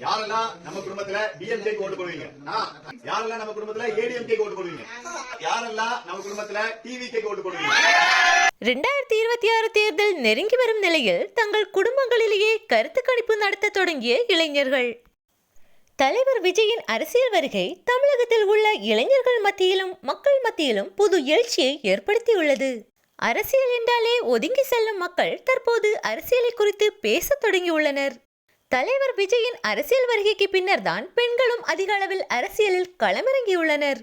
யாரெல்லாம் நம்ம குடும்பத்துல டிஎம்கே ஓட்டு போடுவீங்க? யாரெல்லாம் நம்ம குடும்பத்துல ஏடிஎம்கே ஓட்டு போடுவீங்க? யாரெல்லாம் நம்ம குடும்பத்துல டிவிகே ஓட்டு போடுவீங்க? ரெண்டாயிரத்தி இருபத்தி ஆறு தேர்தல் நெருங்கி வரும் நிலையில் தங்கள் குடும்பங்களிலேயே கருத்து கணிப்பு நடத்த தொடங்கிய இளைஞர்கள். தலைவர் விஜயின் அரசியல் வருகை தமிழகத்தில் உள்ள இளைஞர்கள் மத்தியிலும் மக்கள் மத்தியிலும் புது எழுச்சியை ஏற்படுத்தியுள்ளது. அரசியல் என்றாலே ஒதுங்கி செல்லும் மக்கள் தற்போது அரசியலை குறித்து பேசத் தொடங்கியுள்ளனர். தலைவர் விஜயின் அரசியல் வருகைக்கு பின்னர்தான் பெண்களும் அதிக அளவில் அரசியலில் களமிறங்கியுள்ளனர்.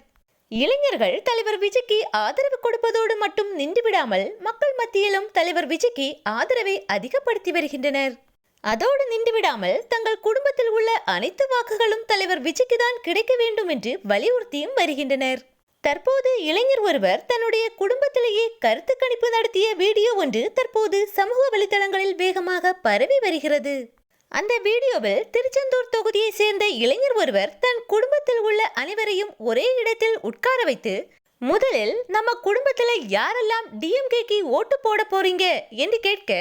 இளைஞர்கள் தலைவர் விஜய்க்கு ஆதரவு கொடுப்பதோடு மட்டும் நின்றுவிடாமல் மக்கள் மத்தியிலும் தலைவர் விஜய்க்கு ஆதரவை அதிகப்படுத்தி வருகின்றனர். அதோடு நின்றுவிடாமல் தங்கள் குடும்பத்தில் உள்ள அனைத்து வாக்குகளும் தலைவர் விஜய்க்கு தான் கிடைக்க வேண்டும் என்று வலியுறுத்தியும் வருகின்றனர். தற்போது இளைஞர் ஒருவர் தன்னுடைய குடும்பத்திலேயே கருத்து கணிப்பு நடத்திய வீடியோ ஒன்று தற்போது சமூக வலைதளங்களில் வேகமாக பரவி வருகிறது. அந்த வீடியோவில் திருச்செந்தூர் தொகுதியை சேர்ந்த இளைஞர் ஒருவர் தன் குடும்பத்தில் உள்ள அனைவரையும் ஒரே இடத்தில் உட்கார வைத்து முதலில் நம்ம குடும்பத்தில் யாரெல்லாம் டிஎம்கேக்கு ஓட்டு போட போறீங்க? என்று கேட்க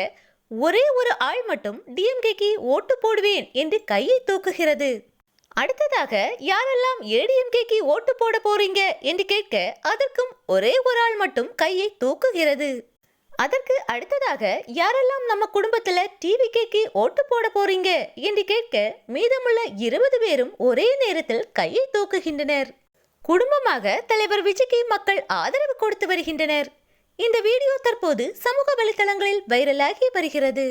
ஒரே ஒரு ஆள் மட்டும் டிஎம்கேக்கு ஓட்டு போடுவேன் என்று கையை தூக்குகிறது. அடுத்ததாக யாரெல்லாம் ஏடிஎம்கேக்கு ஓட்டு போட போறீங்க? என்று கேட்க அதற்கும் ஒரே ஒரு ஆள் மட்டும் கையை தூக்குகிறது. அதற்கு அடுத்ததாக யாரெல்லாம் நம்ம குடும்பத்துல டிவிகேக்கு ஓட்டு போட போறீங்க என்று கேட்க மீதமுள்ள இருபது பேரும் ஒரே நேரத்தில் கையை தூக்குகின்றனர். குடும்பமாக தலைவர் விஜய்க்கு மக்கள் ஆதரவு கொடுத்து வருகின்றனர். இந்த வீடியோ தற்போது சமூக வலைதளங்களில் வைரலாகி வருகிறது.